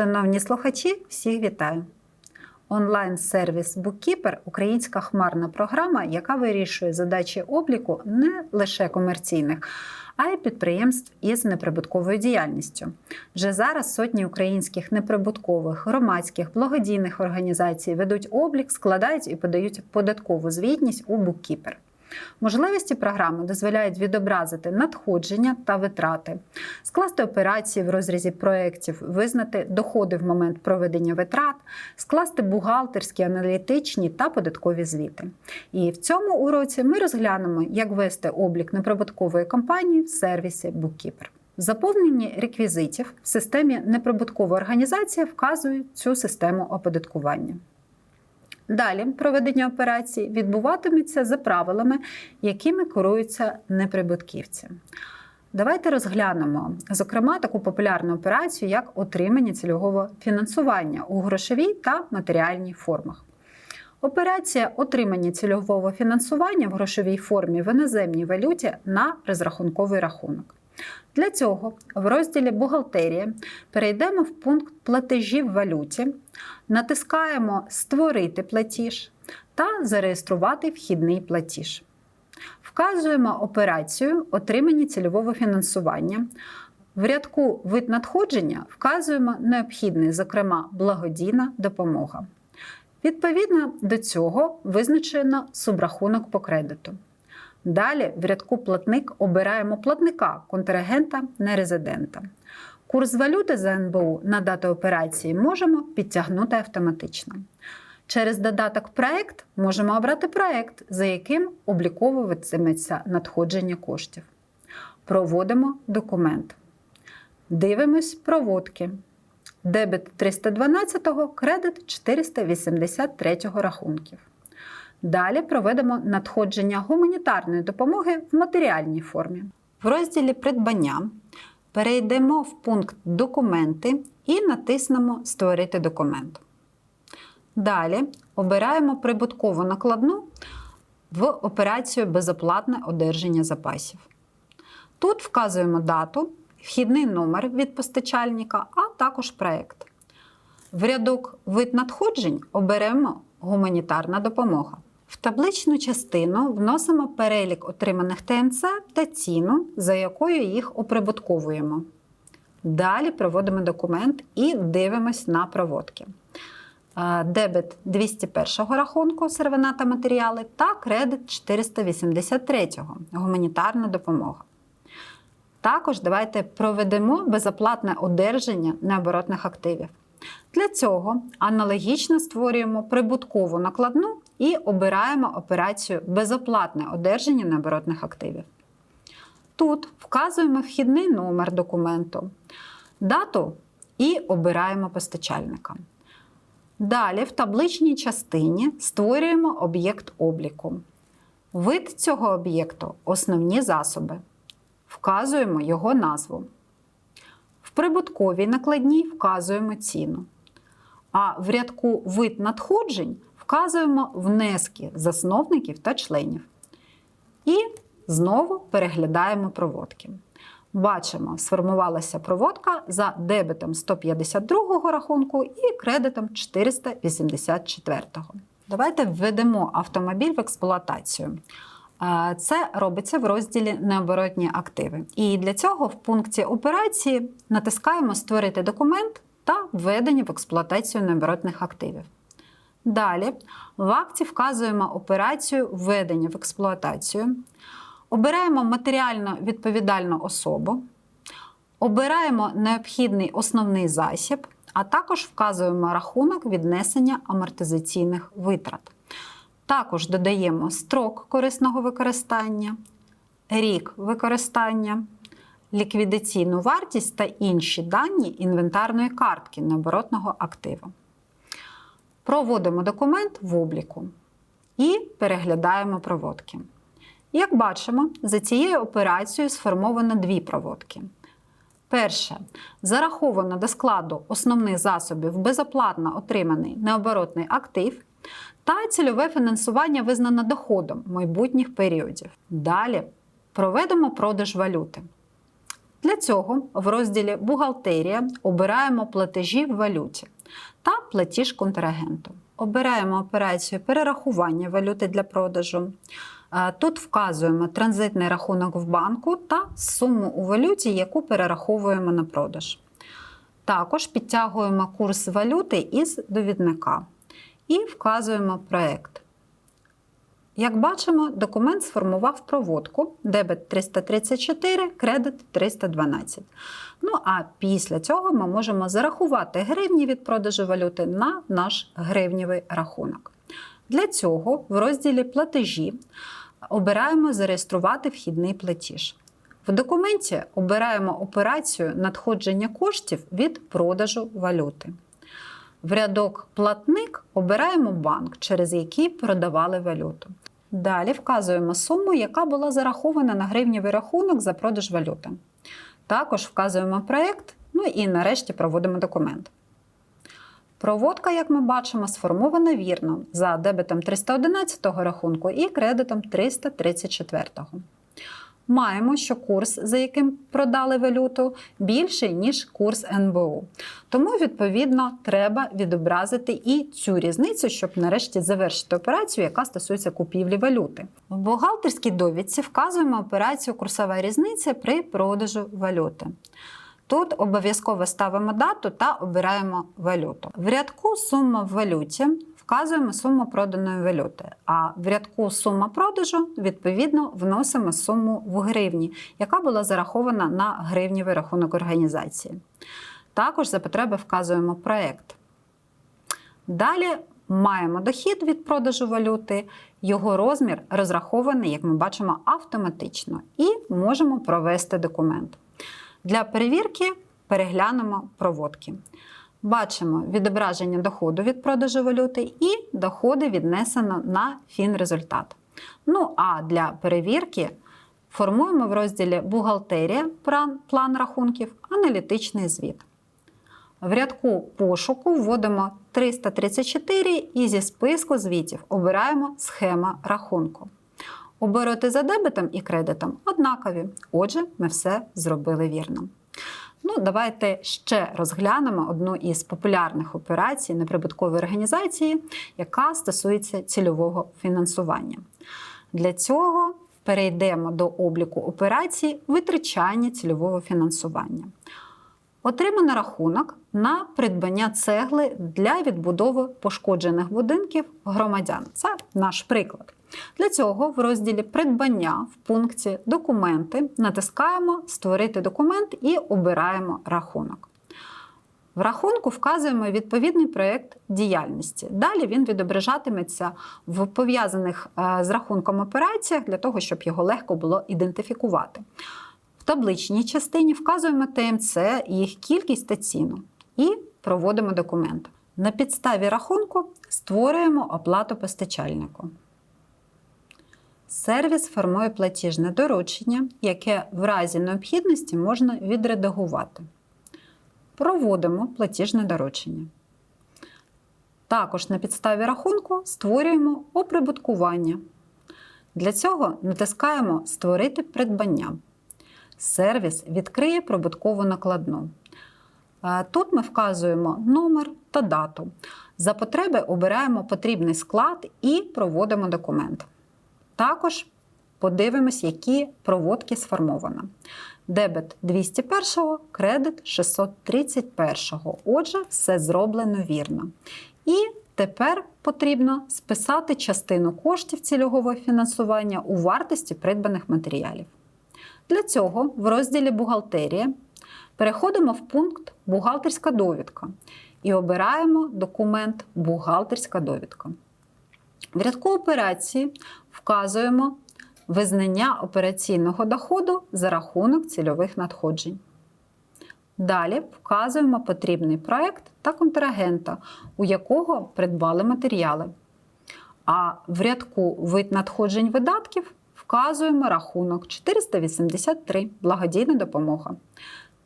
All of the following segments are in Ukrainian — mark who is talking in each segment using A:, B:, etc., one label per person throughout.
A: Шановні слухачі, всіх вітаю! Онлайн-сервіс Bookkeeper – українська хмарна програма, яка вирішує задачі обліку не лише комерційних, а й підприємств із неприбутковою діяльністю. Вже зараз сотні українських неприбуткових, громадських, благодійних організацій ведуть облік, складають і подають податкову звітність у Bookkeeper. Можливості програми дозволяють відобразити надходження та витрати, скласти операції в розрізі проєктів, визнати доходи в момент проведення витрат, скласти бухгалтерські, аналітичні та податкові звіти. І в цьому уроці ми розглянемо, як вести облік неприбуткової компанії в сервісі Bookkeeper. В заповненні реквізитів в системі неприбуткова організація вказує цю систему оподаткування. Далі проведення операцій відбуватиметься за правилами, якими керуються неприбутківці. Давайте розглянемо, зокрема, таку популярну операцію, як отримання цільового фінансування у грошовій та матеріальній формах. Операція отримання цільового фінансування в грошовій формі в іноземній валюті на розрахунковий рахунок. Для цього в розділі Бухгалтерія перейдемо в пункт платежі в валюті, натискаємо Створити платіж та зареєструвати вхідний платіж. Вказуємо операцію отримання цільового фінансування. В рядку Вид надходження вказуємо необхідний, зокрема, благодійна допомога. Відповідно до цього визначено субрахунок по кредиту. Далі в рядку платник обираємо платника, контрагента, нерезидента. Курс валюти за НБУ на дату операції можемо підтягнути автоматично. Через додаток Проект можемо обрати проект, за яким обліковуватиметься надходження коштів. Проводимо документ. Дивимось проводки. Дебет 312, кредит 483 рахунків. Далі проведемо надходження гуманітарної допомоги в матеріальній формі. В розділі Придбання перейдемо в пункт Документи і натиснемо Створити документ. Далі обираємо прибуткову накладну в операцію Безоплатне одержання запасів. Тут вказуємо дату, вхідний номер від постачальника, а також проєкт. В рядок Вид надходжень оберемо Гуманітарна допомога. В табличну частину вносимо перелік отриманих ТНЦ та ціну, за якою їх оприбутковуємо. Далі проводимо документ і дивимось на проводки. Дебет 201 рахунку сервина та матеріали та кредит 483 гуманітарна допомога. Також давайте проведемо безоплатне одержання необоротних активів. Для цього аналогічно створюємо прибуткову накладну і обираємо операцію Безоплатне одержання необоротних активів. Тут вказуємо вхідний номер документу, дату і обираємо постачальника. Далі в табличній частині створюємо об'єкт обліку. Вид цього об'єкту основні засоби. Вказуємо його назву. В прибутковій накладній вказуємо ціну. А в рядку вид надходжень вказуємо внески засновників та членів. І знову переглядаємо проводки. Бачимо, сформувалася проводка за дебетом 152 рахунку і кредитом 484. Давайте введемо автомобіль в експлуатацію. Це робиться в розділі Необоротні активи. І для цього в пункті операції натискаємо Створити документ та введення в експлуатацію необоротних активів. Далі в акті вказуємо операцію введення в експлуатацію. Обираємо матеріально відповідальну особу, обираємо необхідний основний засіб, а також вказуємо рахунок віднесення амортизаційних витрат. Також додаємо строк корисного використання, рік використання, ліквідаційну вартість та інші дані інвентарної картки необоротного активу. Проводимо документ в обліку і переглядаємо проводки. Як бачимо, за цією операцією сформовано дві проводки. Перше, зараховано до складу основних засобів безоплатно отриманий необоротний актив та цільове фінансування визнано доходом майбутніх періодів. Далі проведемо продаж валюти. Для цього в розділі Бухгалтерія обираємо платежі в валюті та платіж контрагенту. Обираємо операцію перерахування валюти для продажу. Е, Тут вказуємо транзитний рахунок в банку та суму у валюті, яку перераховуємо на продаж. Також підтягуємо курс валюти із довідника і вказуємо проект. Як бачимо, документ сформував проводку дебет 334, кредит 312. Ну а після цього ми можемо зарахувати гривні від продажу валюти на наш гривнівий рахунок. Для цього в розділі Платежі обираємо Зареєструвати вхідний платіж. В документі обираємо операцію надходження коштів від продажу валюти. В рядок Платник обираємо банк, через який продавали валюту. Далі вказуємо суму, яка була зарахована на гривнівий рахунок за продаж валюти. Також вказуємо проєкт, ну і нарешті проводимо документ. Проводка, як ми бачимо, сформована вірно за дебетом 311 рахунку і кредитом 334. Маємо, що курс, за яким продали валюту, більший, ніж курс НБУ. Тому, відповідно, треба відобразити і цю різницю, щоб нарешті завершити операцію, яка стосується купівлі валюти. В бухгалтерській довідці вказуємо операцію курсова різниця при продажу валюти. Тут обов'язково ставимо дату та обираємо валюту. В рядку сума в валюті вказуємо суму проданої валюти, а в рядку сума продажу відповідно вносимо суму в гривні, яка була зарахована на гривнівий рахунок організації. Також за потреби вказуємо проект. Далі маємо дохід від продажу валюти, його розмір розрахований, як ми бачимо, автоматично, і можемо провести документ. Для перевірки переглянемо проводки. Бачимо відображення доходу від продажу валюти і доходи віднесено на фінрезультат. Ну а для перевірки формуємо в розділі Бухгалтерія план, рахунків, аналітичний звіт. В рядку пошуку вводимо 334 і зі списку звітів обираємо схема рахунку. Обороти за дебетом і кредитом однакові. Отже, ми все зробили вірно. Ну, давайте ще розглянемо одну із популярних операцій неприбуткової організації, яка стосується цільового фінансування. Для цього перейдемо до обліку операцій витрачання цільового фінансування. Отримано рахунок на придбання цегли для відбудови пошкоджених будинків громадян. Це наш приклад. Для цього в розділі Придбання в пункті Документи натискаємо Створити документ і обираємо рахунок. В рахунку вказуємо відповідний проєкт діяльності. Далі він відображатиметься в пов'язаних е, з рахунком операціях для того, щоб його легко було ідентифікувати. В табличній частині вказуємо ТМЦ, їх кількість та ціну і проводимо документ. На підставі рахунку створюємо оплату постачальнику. Сервіс формує платіжне доручення, яке в разі необхідності можна відредагувати. Проводимо платіжне доручення. Також на підставі рахунку створюємо оприбуткування. Для цього натискаємо Створити придбання. Сервіс відкриє прибуткову накладну. Е, Тут ми вказуємо номер та дату. За потреби обираємо потрібний склад і проводимо документ. Також подивимось, які проводки сформовано. Дебет 201, кредит 631. Отже, все зроблено вірно. І тепер потрібно списати частину коштів цільового фінансування у вартості придбаних матеріалів. Для цього в розділі Бухгалтерія переходимо в пункт Бухгалтерська довідка і обираємо документ Бухгалтерська довідка. В рядку операції вказуємо визнання операційного доходу за рахунок цільових надходжень. Далі вказуємо потрібний проект та контрагента, у якого придбали матеріали. А в рядку вид надходжень видатків вказуємо рахунок 483 благодійна допомога.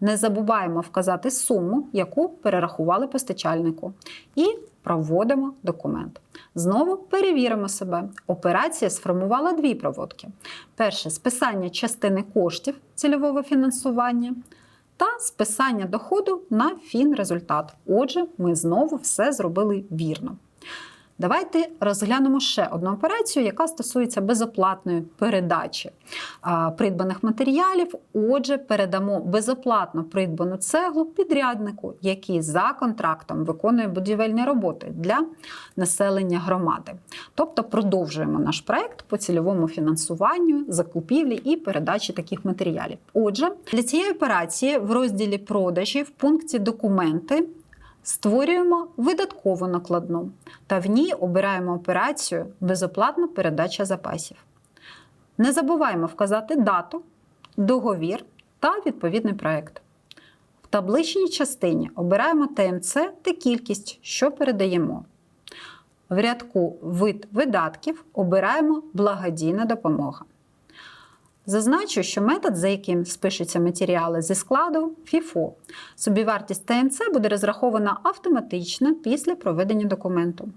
A: Не забуваємо вказати суму, яку перерахували постачальнику, і проводимо документ. Знову перевіримо себе. Операція сформувала дві проводки: перше списання частини коштів цільового фінансування та списання доходу на фінрезультат. Отже, ми знову все зробили вірно. Давайте розглянемо ще одну операцію, яка стосується безоплатної передачі придбаних матеріалів. Отже, передамо безоплатно придбану цеглу підряднику, який за контрактом виконує будівельні роботи для населення громади. Тобто продовжуємо наш проект по цільовому фінансуванню, закупівлі і передачі таких матеріалів. Отже, для цієї операції в розділі продажі в пункті документи. Створюємо видаткову накладну та в ній обираємо операцію безоплатна передача запасів. Не забуваємо вказати дату, договір та відповідний проект. В табличній частині обираємо ТМЦ та кількість, що передаємо. В рядку вид видатків обираємо благодійна допомога. Зазначу, що метод, за яким спишуться матеріали зі складу FIFO, собівартість ТМЦ буде розрахована автоматично після проведення документу.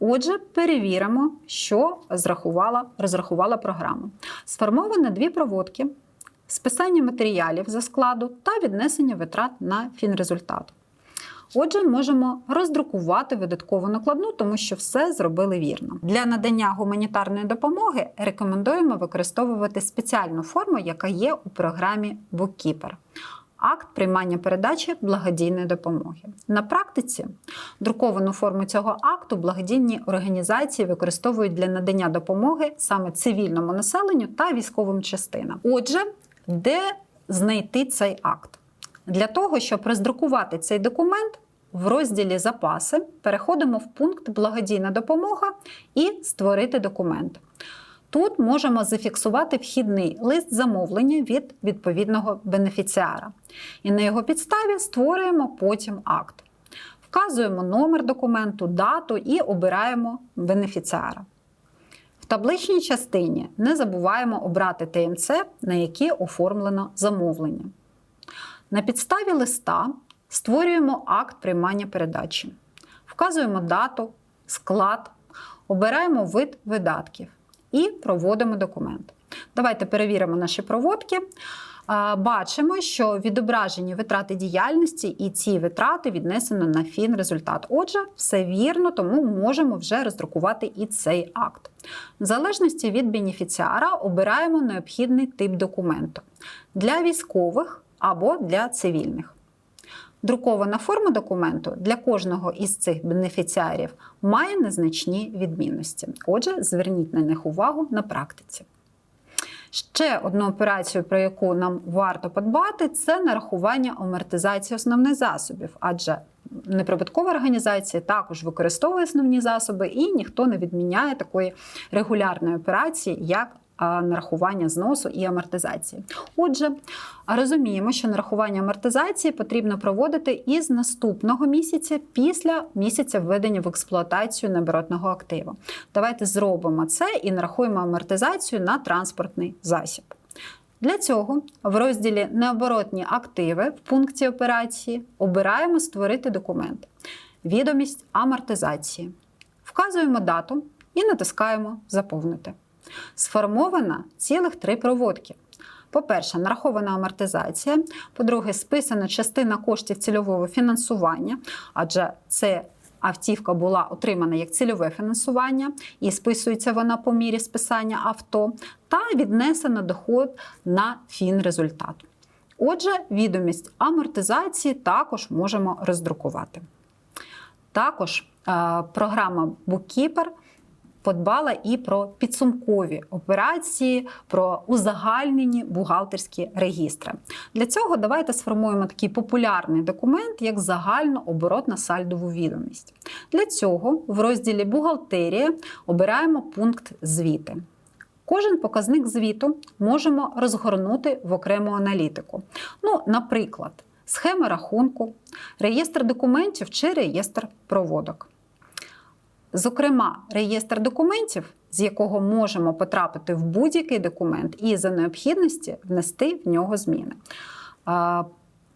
A: Отже, перевіримо, що зрахувала, розрахувала програма. Сформовано дві проводки: списання матеріалів за складу та віднесення витрат на фінрезультат. Отже, можемо роздрукувати видаткову накладну, тому що все зробили вірно. Для надання гуманітарної допомоги рекомендуємо використовувати спеціальну форму, яка є у програмі Bookkeeper. Акт приймання передачі благодійної допомоги. На практиці друковану форму цього акту благодійні організації використовують для надання допомоги саме цивільному населенню та військовим частинам. Отже, де знайти цей акт? Для того, щоб роздрукувати цей документ, в розділі Запаси переходимо в пункт Благодійна допомога і створити документ. Тут можемо зафіксувати вхідний лист замовлення від відповідного бенефіціара. І на його підставі створюємо потім акт. Вказуємо номер документу, дату і обираємо бенефіціара. В табличній частині не забуваємо обрати ТМЦ, на яке оформлено замовлення. На підставі листа створюємо акт приймання передачі, вказуємо дату, склад, обираємо вид видатків і проводимо документ. Давайте перевіримо наші проводки. Бачимо, що відображені витрати діяльності і ці витрати віднесено на фін результат. Отже, все вірно, тому можемо вже роздрукувати і цей акт. В залежності від бенефіціара обираємо необхідний тип документу для військових або для цивільних. Друкована форма документу для кожного із цих бенефіціарів має незначні відмінності. Отже, зверніть на них увагу на практиці. Ще одну операцію, про яку нам варто подбати, це нарахування амортизації основних засобів, адже неприбуткова організація також використовує основні засоби, і ніхто не відміняє такої регулярної операції, як нарахування зносу і амортизації. Отже, розуміємо, що нарахування амортизації потрібно проводити із наступного місяця після місяця введення в експлуатацію наборотного активу. Давайте зробимо це і нарахуємо амортизацію на транспортний засіб. Для цього в розділі Необоротні активи в пункті операції обираємо Створити документ, відомість амортизації. Вказуємо дату і натискаємо Заповнити. Сформовано цілих три проводки. По-перше, нарахована амортизація. По-друге, списана частина коштів цільового фінансування, адже це автівка була отримана як цільове фінансування, і списується вона по мірі списання авто, та віднесено доход на фінрезультат. Отже, відомість амортизації також можемо роздрукувати. Також е, програма Bookkeeper – подбала і про підсумкові операції, про узагальнені бухгалтерські регістри. Для цього давайте сформуємо такий популярний документ, як загальнооборотна сальдову відомість. Для цього в розділі Бухгалтерія обираємо пункт звіти. Кожен показник звіту можемо розгорнути в окрему аналітику. Ну, Наприклад, схема рахунку, реєстр документів чи реєстр проводок. Зокрема, реєстр документів, з якого можемо потрапити в будь-який документ і за необхідності внести в нього зміни.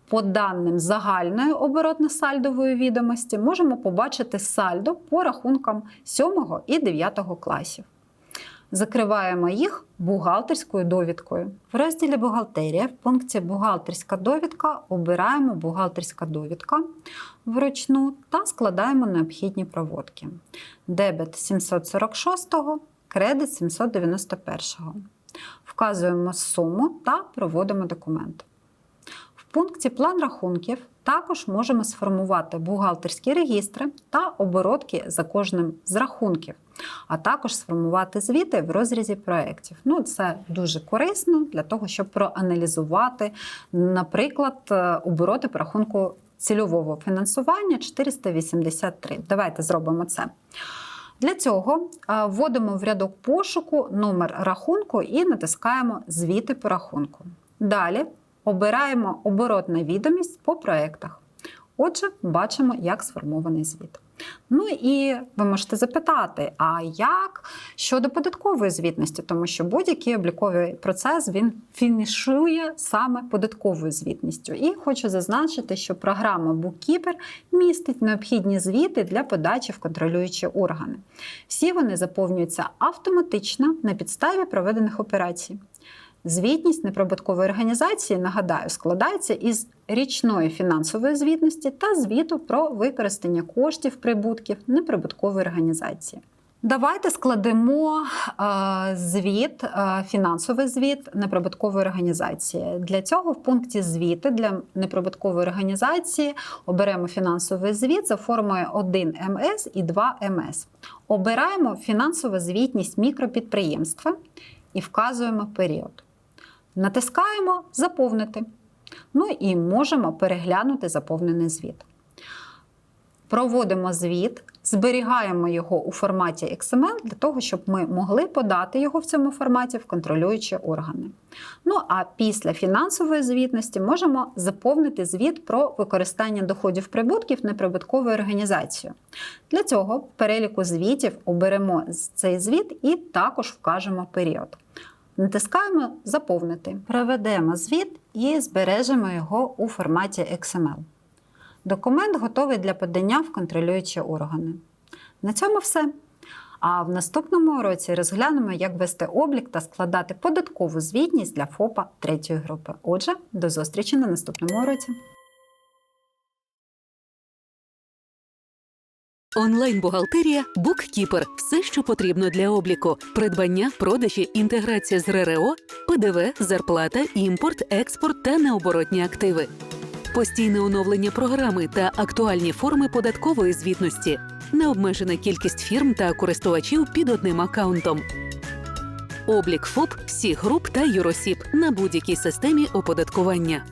A: по даним загальної оборотно-сальдової відомості можемо побачити сальдо по рахункам 7 і 9 класів. Закриваємо їх бухгалтерською довідкою. В розділі Бухгалтерія в пункті Бухгалтерська довідка обираємо бухгалтерська довідка вручну та складаємо необхідні проводки. Дебет 746, кредит 791. Вказуємо суму та проводимо документ. В пункті План рахунків також можемо сформувати бухгалтерські регістри та оборотки за кожним з рахунків, а також сформувати звіти в розрізі проєктів. Ну, це дуже корисно для того, щоб проаналізувати, наприклад, е, обороти по рахунку цільового фінансування 483. Давайте зробимо це. Для цього е, вводимо в рядок пошуку номер рахунку і натискаємо Звіти по рахунку. Далі обираємо оборотна відомість по проєктах. Отже, бачимо, як сформований звіт. Ну і ви можете запитати, а як щодо податкової звітності, тому що будь-який обліковий процес він фінішує саме податковою звітністю. І хочу зазначити, що програма Bookkeeper містить необхідні звіти для подачі в контролюючі органи. Всі вони заповнюються автоматично на підставі проведених операцій. Звітність неприбуткової організації, нагадаю, складається із річної фінансової звітності та звіту про використання коштів прибутків неприбуткової організації. Давайте складемо е, звіт, е, фінансовий звіт неприбуткової організації. Для цього в пункті звіти для неприбуткової організації оберемо фінансовий звіт за формою 1 МС і 2 МС. Обираємо фінансову звітність мікропідприємства і вказуємо період. Натискаємо Заповнити. Ну і можемо переглянути заповнений звіт. Проводимо звіт, зберігаємо його у форматі XML для того, щоб ми могли подати його в цьому форматі в контролюючі органи. Ну а після фінансової звітності можемо заповнити звіт про використання доходів прибутків неприбутковою організацією. Для цього в переліку звітів оберемо цей звіт і також вкажемо період. Натискаємо Заповнити. Проведемо звіт і збережемо його у форматі XML. Документ готовий для подання в контролюючі органи. На цьому все. А в наступному уроці розглянемо, як вести облік та складати податкову звітність для ФОПа третьої групи. Отже, до зустрічі на наступному уроці.
B: Онлайн-бухгалтерія BookKeeper – все, що потрібно для обліку: придбання, продажі, інтеграція з РРО, ПДВ, зарплата, імпорт, експорт та необоротні активи. Постійне оновлення програми та актуальні форми податкової звітності, необмежена кількість фірм та користувачів під одним аккаунтом. Облік ФОП, всіх груп та юросіб на будь-якій системі оподаткування.